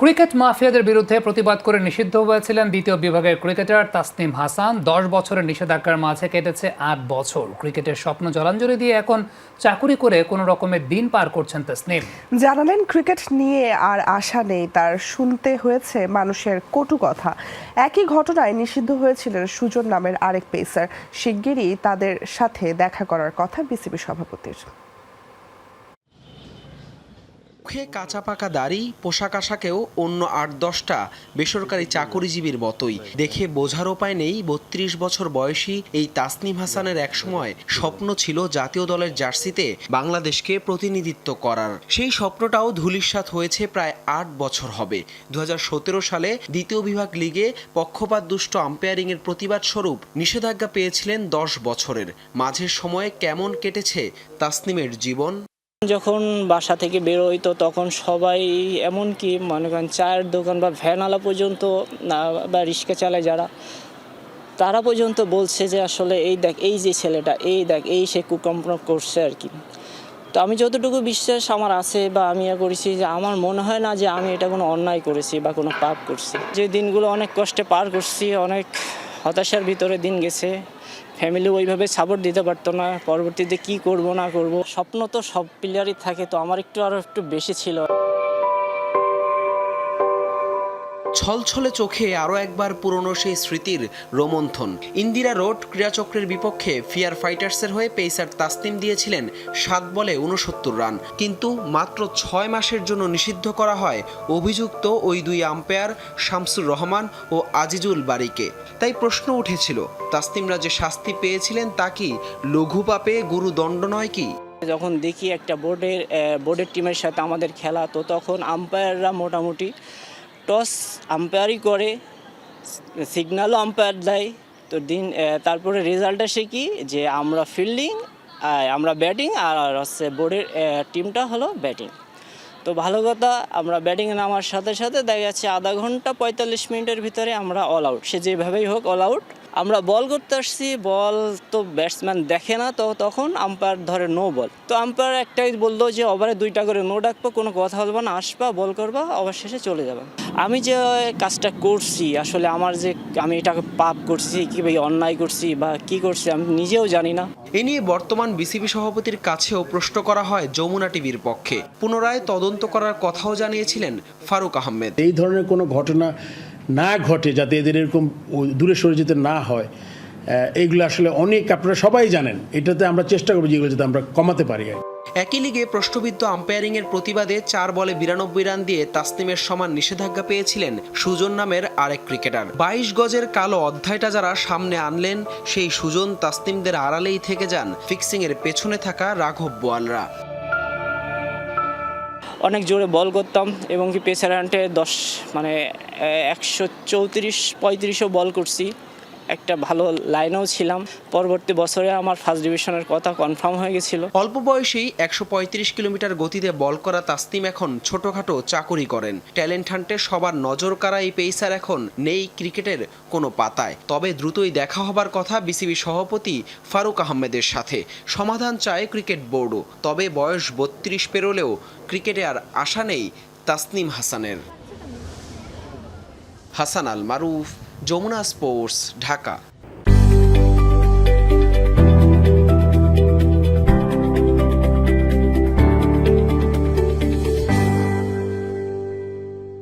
Cricket মাফিয়াদের বিরুদ্ধে প্রতিবাদ করে নিষিদ্ধ হয়েছিলেন দ্বিতীয় বিভাগের ক্রিকেটার তাসনিম হাসান। দশ বছরের নিষেধাজ্ঞার মাঝে কেটেছে আট বছর। ক্রিকেটের স্বপ্ন জলাঞ্জলি দিয়ে এখন চাকুরি করে কোনো রকমের দিন পার করছেন তাসনিম। জানালেন, ক্রিকেট নিয়ে আর আশা নেই, তার শুনতে হয়েছে মানুষের কটু কথা। একই ঘটনায় নিষিদ্ধ হয়েছিলেন সুজন নামের আরেক পেসার শিগগিরই তাদের সাথে দেখা করার কথা বিসিবি সভাপতির। মুখে কাঁচা পাকা দাড়ি, পোশাক আশাকেও অন্য আট দশটা বেসরকারি চাকরিজীবীর মতোই। দেখে বোঝার উপায় নেই, বত্রিশ বছর বয়সী এই তাসনিম হাসানের একসময় স্বপ্ন ছিল জাতীয় দলের জার্সিতে বাংলাদেশকে প্রতিনিধিত্ব করার। সেই স্বপ্নটাও ধূলিসাৎ হয়েছে প্রায় আট বছর হবে। দু হাজার সতেরো সালে দ্বিতীয় বিভাগ লিগে পক্ষপাত দুষ্ট আম্পায়ারিংয়ের প্রতিবাদ স্বরূপ নিষেধাজ্ঞা পেয়েছিলেন দশ বছরের। মাঝের সময়ে কেমন কেটেছে তাসনিমের জীবন? যখন বাসা থেকে বের তো তখন সবাই এমনকি মনে করেন চায়ের দোকান বা ভ্যানওয়ালা পর্যন্ত বা রিক্সা চালায় যারা, তারা পর্যন্ত বলছে যে আসলে এই দেখ, এই যে ছেলেটা, এই দেখ, এই সে কুকর্ম করছে আর কি। তো আমি যতটুকু বিশ্বাস আমার আছে বা আমি ইয়ে করেছি যে আমার মনে হয় না যে আমি এটা কোনো অন্যায় করেছি বা কোনো পাপ করছি। যে দিনগুলো অনেক কষ্টে পার করছি, অনেক হতাশার ভিতরে দিন গেছে ফ্যামিলি ওইভাবে সাপোর্ট দিতে পারতো না, পরবর্তীতে কি করব না করব, স্বপ্ন তো সব প্লেয়ারই থাকে, তো আমার একটু আরও একটু বেশি ছিল। ছলছলে চোখে আরও একবার পুরনো সেই স্মৃতির রোমন্থন। ইন্দিরা রোড ক্রীড়াচক্রের বিপক্ষে ফিয়ার ফাইটার্সের হয়ে পেসার তাসনিম দিয়েছিলেন সাত বলে উনসত্তর রান। কিন্তু মাত্র ছয় মাসের জন্য নিষিদ্ধ করা হয় অভিযুক্ত ওই দুই আম্পায়ার শামসুর রহমান ও আজিজুল বারিকে। তাই প্রশ্ন উঠেছিল, তাসনিমরা যে শাস্তি পেয়েছিলেন তা কি লঘু পাপে গুরু দণ্ড নয় কি? যখন দেখি একটা বোর্ডের বোর্ডের টিমের সাথে আমাদের খেলা, তো তখন আম্পায়াররা মোটামুটি টস আম্পায়ারই করে সিগনালও আম্পায়ার দেয়। তো দিন তারপরে রেজাল্ট আসে কি? যে আমরা ফিল্ডিং আমরা ব্যাটিং আর হচ্ছে বোর্ডের টিমটা হলো ব্যাটিং তো ভালো কথা, আমরা ব্যাটিংয়ে নামার সাথে সাথে দেখা যাচ্ছে আধা ঘণ্টা পঁয়তাল্লিশ মিনিটের ভিতরে আমরা অল আউট সে যেভাবেই হোক অল আউট আমরা বল করতে আসছি বল তো ব্যাটসম্যান দেখে না তো তখন আম্পায়ার ধরে নো বল তো আম্পায়ার একটাই বলল যে ওভারে দুইটা করে নো ডাকবো কোনো কথা বলব না আসবা বল করবা ওভার শেষে চলে যাবে। আমি যে কাজটা করছি আসলে আমার যে আমি এটাকে পাপ করছি কি ভাই অন্যায় করছি বা কি করছি আমি নিজেও জানি না। এ নিয়ে বর্তমান বিসিবি সভাপতির কাছেও প্রশ্ন করা হয় যমুনা টিভির পক্ষে। পুনরায় তদন্ত করার কথাও জানিয়েছিলেন ফারুক আহমেদ। এই ধরনের কোনো ঘটনা না ঘটে যাতে এদের এরকম দূরে সরে যেতে না হয় আহ, এইগুলো আসলে অনেক আপনারা সবাই জানেন। এটাতে আমরা চেষ্টা করব যেগুলো যাতে আমরা কমাতে পারি আর একই লিগে প্রশ্নবিদ্ধ আম্পায়ারিংয়ের প্রতিবাদে চার বলে বিরানব্বই রান দিয়ে তাসনিমের সমান নিষেধাজ্ঞা পেয়েছিলেন সুজন নামের আরেক ক্রিকেটার বাইশ গজের কালো অধ্যায়টা যারা সামনে আনলেন সেই সুজন তাসনিমদের আড়ালেই থেকে যান ফিক্সিংয়ের পেছনে থাকা রাঘব বোয়ালরা। অনেক জোরে বল করতাম এবং কি পেসার হান্টে দশ মানে একশো চৌত্রিশ, পঁয়ত্রিশও বল করছি। একটা ভালো লাইনেও ছিলাম। পরবর্তী বছরে আমার ফার্স্ট ডিভিশনের কথা কনফার্ম হয়ে গেছিল। অল্প বয়সেই একশো পঁয়ত্রিশ কিলোমিটার গতিতে বল করা তাসনিম এখন ছোটখাটো চাকুরি করেন। ট্যালেন্ট হান্টে সবার নজর কাড়া এই পেসার এখন নেই ক্রিকেটের কোনো পাতায়। তবে দ্রুতই দেখা হবার কথা বিসিবি সভাপতি ফারুক আহমেদের সাথে। সমাধান চায় ক্রিকেট বোর্ডও, তবে বয়স বত্রিশ পেরোলেও ক্রিকেটে আর আশা নেই তাসনিম হাসানের। হাসান আল মারুফ যমুনা স্পোর্টস ঢাকা।